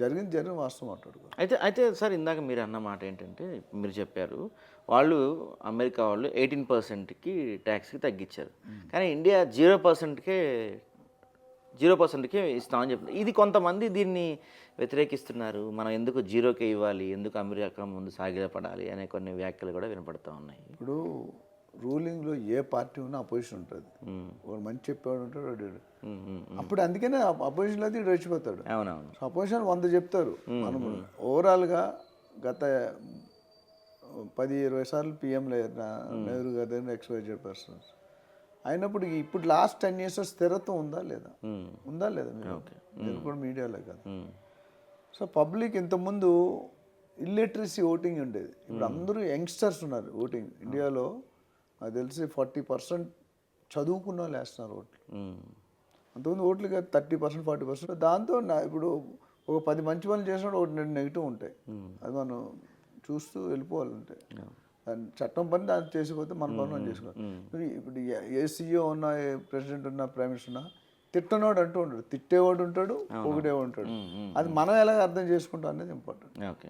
B: జరిగింది జరిగిన వాస్తవం మాట్లాడుకో
A: అయితే అయితే సార్ ఇందాక మీరు అన్న మాట ఏంటంటే మీరు చెప్పారు వాళ్ళు అమెరికా వాళ్ళు ఎయిటీన్ పర్సెంట్కి ట్యాక్స్కి తగ్గించారు. కానీ ఇండియా జీరో పర్సెంట్కే జీరో పర్సెంట్కే ఇస్తామని చెప్తున్నారు. ఇది కొంతమంది దీన్ని వ్యతిరేకిస్తున్నారు. మనం ఎందుకు జీరోకే ఇవ్వాలి? ఎందుకు అమెరికా ముందు సాగిలపడాలి? అనే కొన్ని వ్యాఖ్యలు కూడా వినపడుతూ ఉన్నాయి.
B: ఇప్పుడు రూలింగ్లో ఏ పార్టీ ఉన్నా అపోజిషన్ ఉంటుంది. వాడు మంచి చెప్పాడు ఉంటాడు వాడు. అప్పుడు అందుకనే అపోజిషన్లో అయితే సో అపోజిషన్ వంద చెప్తారు. మనం ఓవరాల్గా గత పది ఇరవై సార్లు పిఎంలు నెహ్రూ గారి దగ్గర ఎక్స్పైజర్ పర్సన్స్. అయినప్పుడు ఇప్పుడు లాస్ట్ టెన్ ఇయర్స్ స్థిరత్వం ఉందా లేదా. ఉందా లేదా మీరు? కూడా మీడియాలో కదా. సో పబ్లిక్ ఇంతకుముందు ఇల్లిటరసీ ఓటింగ్ ఉండేది. ఇప్పుడు అందరూ యంగ్స్టర్స్ ఉన్నారు ఓటింగ్. ఇండియాలో నాకు తెలిసి ఫార్టీ పర్సెంట్ చదువుకున్న వాళ్ళు వేస్తున్నారు ఓట్లు. అంతకుముందు ఓట్లు కాదు థర్టీ పర్సెంట్ ఫార్టీ పర్సెంట్. దాంతో నా ఇప్పుడు ఒక పది మంచి పనులు చేసినప్పుడు ఒకటి రెండు నెగిటివ్ ఉంటాయి. అది మనం చూస్తూ వెళ్ళిపోవాలి ఉంటాయి దాని చట్టం పని దాన్ని చేసిపోతే మన పని మనం చేసుకోవాలి. ఇప్పుడు ఏ- సీఈఓ ఉన్నా ఏ ప్రెసిడెంట్ ఉన్నా ప్రైమ్ మినిస్టర్ ఉన్నా తిట్టనోడు అంటూ ఉంటాడు. తిట్టేవాడు ఉంటాడు పొగిడేవాడు ఉంటాడు. అది మనం ఎలాగ అర్థం చేసుకుంటాం అనేది ఇంపార్టెంట్
A: ఓకే.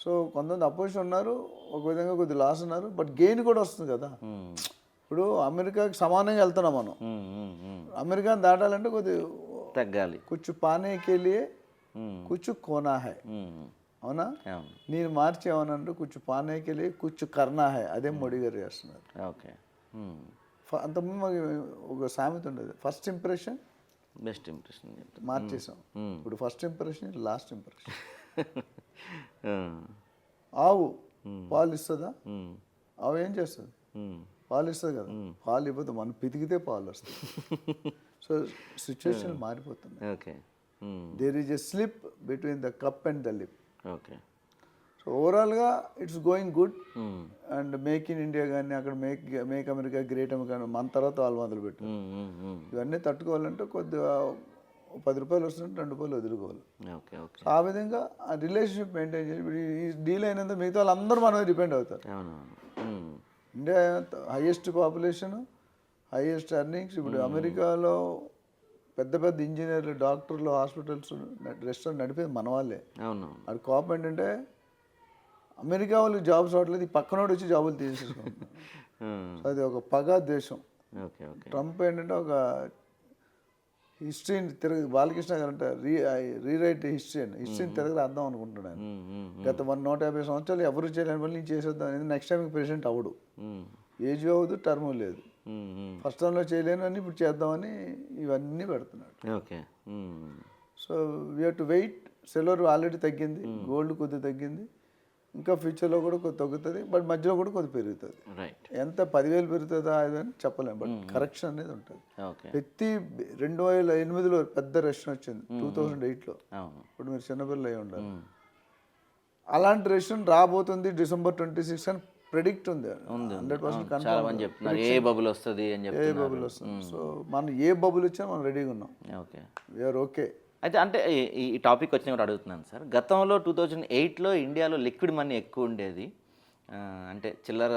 B: సో కొంతమంది అపోజిషన్ ఉన్నారు ఒక విధంగా కొద్ది లాస్ ఉన్నారు బట్ గెయిన్ కూడా వస్తుంది కదా.
A: ఉమ్.
B: ఇప్పుడు అమెరికాకి సమానంగా వెళ్తున్నాం మనం.
A: ఉమ్, ఉమ్.
B: అమెరికాని దాటాలంటే కొద్ది
A: తగ్గాలి.
B: కుచ్చు పానేకి వెళ్ళి
A: ఉమ్,
B: కుచ్చు కోనా హై
A: ఉమ్.
B: అవునా. నేను మార్చి ఏమనంటే కుచ్చు పానేకి వెళ్ళి కుచ్చు కర్ణా హై అదే మోడీ గారు చేస్తున్నారు.
A: ఓకే.
B: అంతకుముందు మాకు ఒక సామెత ఉండేది. ఫస్ట్ ఇంప్రెషన్
A: బెస్ట్ ఇంప్రెషన్
B: మార్చేసాం. ఇప్పుడు ఫస్ట్ ఇంప్రెషన్ లాస్ట్ ఇంప్రెషన్ ఆవు పాలు ఇస్తుందా ఆవు ఏం చేస్తుంది. పాలు ఇస్తుంది కదా. పాలు ఇవ్వదు మనం పితికితే పాలు వస్తాయి. <laughs> సో సిచ్యువేషన్ మారిపోతుంది.
A: Okay.
B: There is a slip between the cup and the lip
A: okay.
B: So ఓవరాల్గా it's going good and make in India కానీ అక్కడ make make America great America మన తర్వాత వాళ్ళు మొదలు పెట్టారు
A: ఉమ్, ఉమ్, ఉమ్.
B: ఇవన్నీ తట్టుకోవాలంటే కొద్దిగా పది రూపాయలు వస్తుంటే రెండు రూపాయలు వదులుకోవాలి. ఆ విధంగా ఆ రిలేషన్షిప్ మెయింటైన్ చేసి ఈ డీల్ అయినంత మిగతా వాళ్ళందరూ మన డిపెండ్ అవుతారు. India highest population highest earnings. ఇప్పుడు అమెరికాలో పెద్ద పెద్ద ఇంజనీర్లు డాక్టర్లు హాస్పిటల్స్ రెస్టారెంట్ నడిపేది మన వాళ్ళే.
A: అవును
B: అది కోపం ఏంటంటే అమెరికా వాళ్ళకి జాబ్స్ రావట్లేదు ఈ పక్కనోడు వచ్చి జాబులు తీసేసుకుంటున్నారు. <laughs> అది ఒక పగ దేశం. ట్రంప్ ఏంటంటే ఒక హిస్టరీని తిరగ బాలకృష్ణ గారు అంటే రీ రీరైట్ హిస్టరీ అని. హిస్టరీని తిరగలు అర్థం అనుకుంటున్నాను గత వన్ నూట యాభై సంవత్సరాలు ఎవరు చేయలేని పని నేను చేసేద్దాం అనేది నెక్స్ట్ టైం ప్రెసిడెంట్ అవడు ఏజ్ అవ్వదు టర్మ్ లేదు. ఫస్ట్ టైంలో చేయలేను అని ఇప్పుడు చేద్దామని ఇవన్నీ పెడుతున్నాడు.
A: Okay.
B: So we to wait silver already తగ్గింది. గోల్డ్ కొద్దిగా తగ్గింది. ఇంకా ఫ్యూచర్లో కూడా కొద్ది తగ్గుతుంది బట్ మధ్యలో కూడా కొద్ది పెరుగుతుంది.
A: రైట్
B: ఎంత పదివేలు పెరుగుతుందా అని చెప్పలేము బట్ కరెక్షన్ అనేది ఉంటుంది. ప్రతి రెండు వేల ఎనిమిదిలో పెద్ద రెషన్ వచ్చింది టూ థౌజండ్ ఎయిట్లో ఇప్పుడు మీరు చిన్నపిల్ల అయి ఉండాలి.
A: ఉమ్,
B: అలాంటి రెషన్ రాబోతుంది డిసెంబర్ ట్వంటీ సిక్స్ అని ప్రెడిక్ట్ ఉంది. హండ్రెడ్ పర్సెంట్
A: చెప్తున్నారు ఏ బబుల్ వస్తుంది అని
B: ఏ బబుల్ వస్తుంది. సో మనం ఏ బబుల్ ఇచ్చినా మనం రెడీగా ఉన్నాం.
A: ఓకే
B: వీఆర్ ఓకే
A: అయితే అంటే ఈ- టాపిక్ వచ్చిన కూడా అడుగుతున్నాను సార్. గతంలో టూ థౌజండ్ ఎయిట్లో ఇండియాలో లిక్విడ్ మనీ ఎక్కువ ఉండేది. అంటే చిల్లర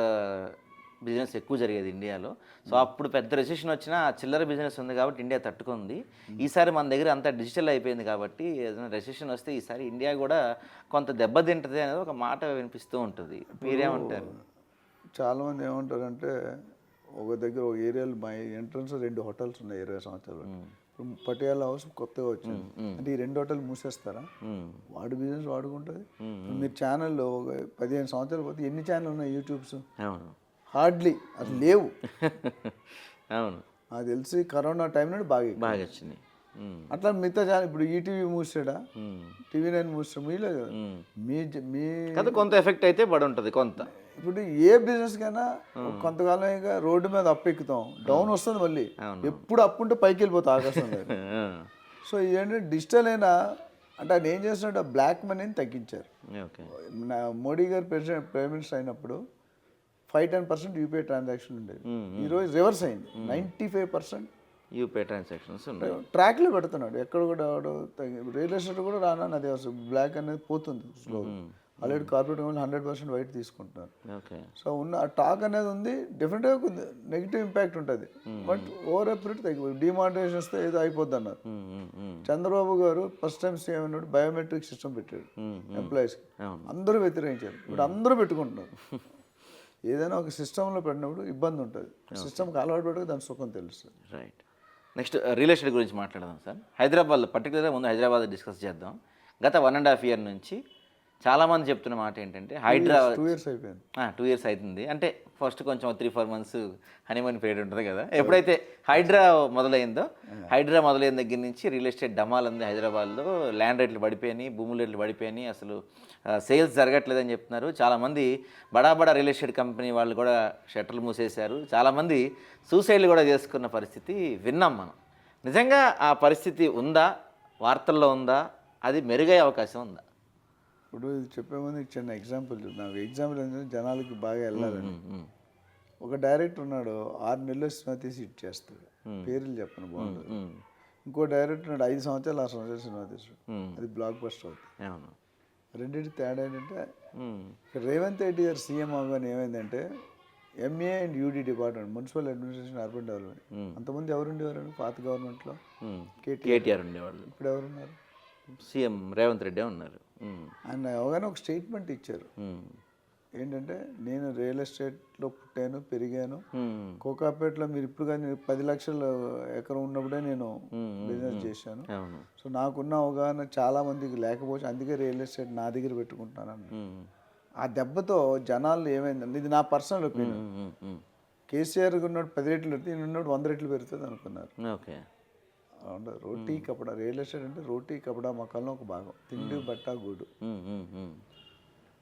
A: బిజినెస్ ఎక్కువ జరిగేది ఇండియాలో. సో అప్పుడు పెద్ద రెసిషన్ వచ్చినా చిల్లర బిజినెస్ ఉంది కాబట్టి ఇండియా తట్టుకుంది. ఈసారి మన దగ్గర అంతా డిజిటల్ అయిపోయింది కాబట్టి ఏదైనా రెసిషన్ వస్తే ఈసారి ఇండియా కూడా కొంత దెబ్బతింటది అనేది ఒక మాట వినిపిస్తూ ఉంటుంది. మీరేమంటారు?
B: చాలామంది ఏమంటారంటే ఒక దగ్గర ఒక ఏరియాలో మా ఎంట్రన్స్ రెండు హోటల్స్ ఉన్నాయి ఇరవై సంవత్సరాలు. ఇప్పుడు పటియాలా హౌస్ కొత్తగా వచ్చింది. అంటే ఈ రెండు హోటల్ మూసేస్తారా. వాడి బిజినెస్ వాడుకుంటుంది. మీరు ఛానల్లో ఒక పదిహేను సంవత్సరాలు పోతే ఎన్ని ఛానల్ ఉన్నాయి యూట్యూబ్స్?
A: అవును.
B: హార్డ్లీ అసలు లేవు. <laughs>
A: అవును.
B: నాకు తెలిసి కరోనా టైం నుండి బాగా.
A: బాగా వచ్చింది.
B: అట్లా మిగతా ఛానల్ ఇప్పుడు ఈటీవీ మూసాడా. టీవీ నైన్ మూసాడు మీలే కదా. మీ మీ
A: కదా కొంత ఎఫెక్ట్ అయితే పడి ఉంటుంది కొంత.
B: ఇప్పుడు ఏ బిజినెస్ కైనా కొంతకాలం ఇక రోడ్డు మీద అప్పు ఎక్కుతాం. డౌన్ వస్తుంది మళ్ళీ. ఎప్పుడు అప్పు ఉంటే పైకి వెళ్ళిపోతాం ఆకాశంలో <laughs> సో ఏంటంటే డిజిటల్ అయినా అంటే ఆయన ఏం చేస్తున్నాడు బ్లాక్ మనీని తగ్గించారు. మోడీ గారు ప్రెసిడెంట్ ప్రైమ్ మినిస్టర్ అయినప్పుడు five ten percent UPI transaction ఉండేది. ఈరోజు రివర్స్ అయింది. Ninety five percent
A: UPI transactions ఉన్నాయి.
B: ట్రాక్లో పెడుతున్నాడు. ఎక్కడ కూడా రియల్ ఎస్టేట్ కూడా రానా అది అసలు బ్లాక్ అనేది పోతుంది slow already corporate company hundred percent white తీసుకుంటున్నారు. సో ఉన్న ఆ టాక్ అనేది ఉంది. డెఫినెట్గా నెగిటివ్ ఇంపాక్ట్ ఉంటుంది. బట్ ఓవర్ ఎప్పుడు తగ్గిపోయి డిమానిటైజేషన్ వస్తే ఏదో అయిపోద్ది అన్నారు. చంద్రబాబు గారు ఫస్ట్ టైం సీఎం అన్నాడు బయోమెట్రిక్ సిస్టమ్ పెట్టాడు. ఎంప్లాయీస్కి
A: అవును.
B: అందరూ వ్యతిరేకించారు. ఇప్పుడు అందరూ పెట్టుకుంటున్నారు. ఏదైనా ఒక సిస్టంలో పెట్టినప్పుడు ఇబ్బంది ఉంటుంది. సిస్టమ్కి అలవాటు పెట్టుకు దాని సుఖం తెలుస్తుంది.
A: రైట్ నెక్స్ట్ రియల్ ఎస్టేట్ గురించి మాట్లాడదాం సార్. హైదరాబాద్లో పర్టికులర్గా ముందు హైదరాబాద్ డిస్కస్ చేద్దాం. గత వన్ అండ్ హాఫ్ ఇయర్ నుంచి చాలామంది చెప్తున్న మాట ఏంటంటే హైడ్రా
B: టూ ఇయర్స్ అయిపోయింది.
A: టూ ఇయర్స్ అవుతుంది అంటే ఫస్ట్ కొంచెం three four months honeymoon period ఉంటుంది కదా. ఎప్పుడైతే హైడ్రా మొదలైందో హైడ్రా మొదలైన దగ్గర నుంచి రియల్ ఎస్టేట్ డమాల్ ఉంది హైదరాబాద్లో. ల్యాండ్ రేట్లు పడిపోయినాయి భూముల రేట్లు పడిపోయినాయి. అసలు సేల్స్ జరగట్లేదని చెప్తున్నారు. చాలామంది బడా బడా రియల్ ఎస్టేట్ కంపెనీ వాళ్ళు కూడా షట్టర్లు మూసేశారు. చాలామంది సూసైడ్లు కూడా చేసుకున్న పరిస్థితి విన్నాం మనం. నిజంగా ఆ పరిస్థితి ఉందా? వార్తల్లో ఉందా? అది మెరుగయ్యే అవకాశం ఉందా?
B: ఇప్పుడు ఇది చెప్పే ముందు చిన్న ఎగ్జాంపుల్ నాకు ఎగ్జాంపుల్ ఏంటంటే జనాలకి బాగా వెళ్ళాలని. ఒక డైరెక్టర్ ఉన్నాడు ఆరు నెలలు సినిమా తీసి హిట్ చేస్తాడు. పేర్లు చెప్పను బాగుంటుంది ఇంకో డైరెక్టర్ ఉన్నాడు ఐదు సంవత్సరాలు ఆరు సంవత్సరాలు సినిమా తీస్తాడు
A: ఉమ్,
B: అది బ్లాక్ బస్టర్ అవుతుంది.
A: అవును.
B: రెండింటి తేడా ఏంటంటే రేవంత్ రెడ్డి గారు సీఎం అవ్వగానే ఏమైందంటే MA and UD department municipal administration urban development అంతమంది ఎవరు ఉండేవారండి పాత గవర్నమెంట్లో
A: కేటీఆర్ ఉండేవాళ్ళు.
B: ఇప్పుడు ఎవరున్నారు?
A: సీఎం రేవంత్ రెడ్డి ఉన్నారు.
B: ఆయన అవగానే ఒక స్టేట్మెంట్ ఇచ్చారు. ఏంటంటే నేను రియల్ ఎస్టేట్లో పుట్టాను పెరిగాను. కోకాపేటలో మీరు ఇప్పుడు కానీ పది లక్షల ఎకరం ఉన్నప్పుడే నేను బిజినెస్ చేశాను. సో నాకున్న అవగాహన చాలా మందికి లేకపోవచ్చు. అందుకే రియల్ ఎస్టేట్ నా దగ్గర పెట్టుకుంటున్నాను ఆ దెబ్బతో జనాలు ఏమైందండి ఇది నా పర్సనల్ ఒపీనియన్. కేసీఆర్ ఉన్నోడు పది రెట్లు పెడితే ఈయన ఉన్నోడు వంద రెట్లు పెరుగుతుంది అనుకున్నారు.
A: ఓకే.
B: అవును రోటీ కపడా రియల్ ఎస్టేట్ అంటే రోటీ కపడా మకాల్లో ఒక భాగం. తిండి బట్ట గూడు.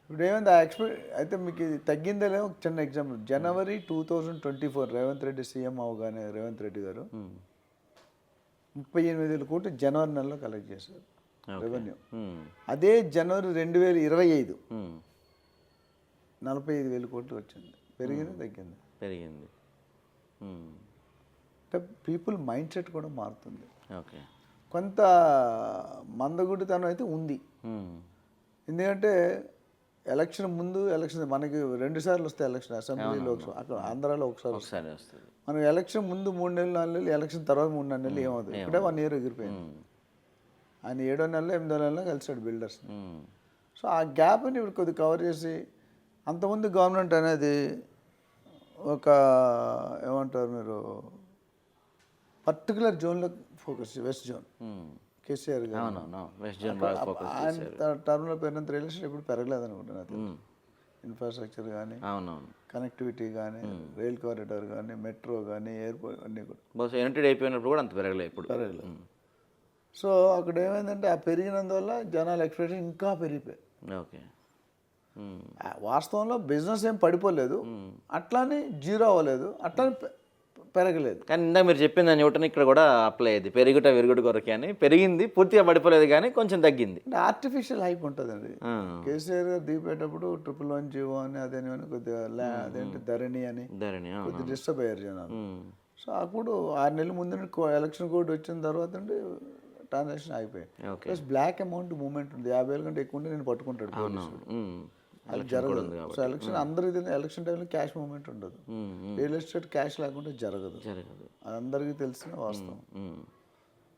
B: ఇప్పుడు ఏమైంది? ఆ ఎక్స్పెక్ట్ అయితే మీకు ఇది తగ్గిందలే? ఒక చిన్న example. January two thousand twenty four Revanth Reddy CM అవగానే రేవంత్ రెడ్డి గారు ముప్పై ఎనిమిది వేల కోట్లు జనవరి నెలలో కలెక్ట్ చేశారు. రెవెన్యూ. అదే జనవరి రెండు వేల ఇరవై ఐదు. నలభై ఐదు వేల కోట్లు వచ్చింది. పెరిగింది తగ్గింది?
A: పెరిగింది.
B: అంటే పీపుల్ మైండ్ సెట్ కూడా మారుతుంది.
A: ఓకే.
B: కొంత మందగుడితనం అయితే ఉంది. ఎందుకంటే ఎలక్షన్ ముందు ఎలక్షన్ మనకి రెండు సార్లు వస్తాయి ఎలక్షన్ అసెంబ్లీ లోక్సభ అక్కడ ఆంధ్రాలో ఒకసారి
A: వస్తుంది.
B: మనం ఎలక్షన్ ముందు మూడు నెలలు నాలుగు నెలలు ఎలక్షన్ తర్వాత మూడు నాలుగు నెలలు ఏమవుతుంది? ఇక్కడే వన్ ఇయర్ ఎగిరిపోయింది. ఆయన ఏడో నెలలో ఎనిమిదో నెలలో కలిసాడు బిల్డర్స్. సో ఆ గ్యాప్ని ఇప్పుడు కొద్దిగా కవర్ చేసి అంతకుముందు గవర్నమెంట్ అనేది ఒక ఏమంటారు మీరు? పర్టికులర్ జోన్లో ఫోకస్ వెస్ట్ జోన్.
A: ఉమ్.
B: కేసీఆర్ గారు.
A: అవునవును వెస్ట్ జోన్ బాగా ఫోకస్
B: ఆయన టర్మ్లో పెరిగినంత రియల్ ఎస్టేట్ ఇప్పుడు పెరగలేదు అనుకుంటున్నాను
A: ఉమ్,
B: ఇన్ఫ్రాస్ట్రక్చర్ కానీ
A: అవునవును.
B: కనెక్టివిటీ కానీ రైల్ కారిడార్ కానీ మెట్రో కానీ ఎయిర్పోర్ట్ అన్నీ కూడా.
A: యునైటెడ్ అయిపోయినప్పుడు కూడా అంత పెరగలేదు ఇప్పుడు.
B: పెరగలేదు సో అక్కడ ఏమైందంటే ఆ పెరిగినందువల్ల జనాల ఎక్స్పెక్టేషన్ ఇంకా పెరిగిపోయాయి
A: ఓకే.
B: వాస్తవంలో బిజినెస్ ఏం పడిపోలేదు. అట్లానే జీరో అవ్వలేదు. అట్లానే పెరగలేదు.
A: కానీ ఇందాక మీరు చెప్పింది న్యూటన్ ఇక్కడ కూడా అప్లై అయ్యింది. పెరుగుట విరుగుడు కొరకే అని. పెరిగింది పూర్తిగా పడిపోలేదు కానీ కొంచెం తగ్గింది.
B: ఆర్టిఫిషియల్ హైప్ ఉంటుందండి. కేసీఆర్ గారు దిగిపోయేటప్పుడు ట్రిపుల్ వన్ జీవో అని అదేని అని కొద్దిగా అదేంటి ధరణి అని
A: ధరణి
B: కొద్దిగా డిస్టర్బ్ అయ్యారు జనాలు. సో అప్పుడు ఆరు నెలల ముందు ఎలక్షన్ కోడ్ వచ్చిన తర్వాత అంటే ట్రాన్సాక్షన్ అయిపోయాయి. ప్లస్ బ్లాక్ అమౌంట్ మూవ్మెంట్ ఉంది. యాభై వేల కంటే ఎక్కువ ఉంటే నేను పట్టుకుంటాడు జరగదు. సో ఎలక్షన్ అందరికి ఎలక్షన్ టైంలో క్యాష్ మూవ్మెంట్ ఉండదు. రియల్ ఎస్టేట్ క్యాష్ లేకుండా జరగదు.
A: జరగదు.
B: అది అందరికీ తెలిసిన వాస్తవం.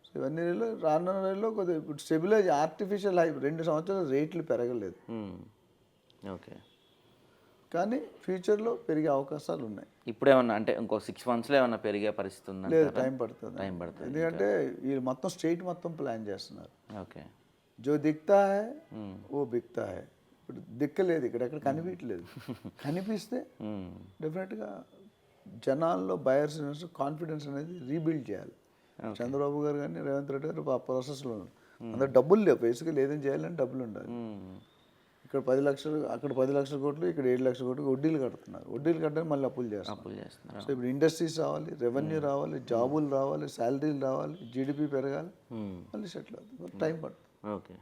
B: సో ఇవన్నీ రేళ్ళు రానున్న రేళ్ళలో కొద్దిగా ఇప్పుడు స్టెబిలైజ్ ఆర్టిఫిషియల్ హైప్ రెండు సంవత్సరాలు రేట్లు పెరగలేదు.
A: ఓకే
B: కానీ ఫ్యూచర్లో పెరిగే అవకాశాలు ఉన్నాయి.
A: ఇప్పుడేమన్నా అంటే ఇంకో సిక్స్ మంత్స్లో ఏమన్నా పెరిగే పరిస్థితి ఉందా
B: లేదు టైం పడుతుంది.
A: టైం పడుతుంది.
B: ఎందుకంటే వీళ్ళు మొత్తం స్టేట్ మొత్తం ప్లాన్ చేస్తున్నారు.
A: ఓకే
B: జో దిక్తా హై ఓ బిక్తా హై. ఇప్పుడు దిక్కలేదు ఇక్కడ ఎక్కడ కనిపించలేదు <laughs> కనిపిస్తే డెఫినెట్గా జనాల్లో బయర్స్ కాన్ఫిడెన్స్ అనేది రీబిల్డ్ చేయాలి. చంద్రబాబు గారు కానీ రేవంత్ రెడ్డి గారు ఆ ప్రాసెస్లో ఉన్నారు. అందరు డబ్బులు లేవు. బేసిక్గా ఏదైనా చేయాలంటే డబ్బులు ఉండాలి.
A: ఉమ్,
B: ఇక్కడ పది లక్షలు అక్కడ పది లక్షల కోట్లు ఇక్కడ ఏడు లక్షల కోట్లు వడ్డీలు కడుతున్నారు. వడ్డీలు కట్టడానికి మళ్ళీ అప్పులు చేస్తారు
A: అప్పులు చేస్తున్నారు.
B: సో ఇప్పుడు ఇండస్ట్రీస్ రావాలి రెవెన్యూ రావాలి జాబులు రావాలి శాలరీలు రావాలి జీడిపి పెరగాలి మళ్ళీ సెటిల్ అవుతుంది. టైం పడుతుంది.
A: ఓకే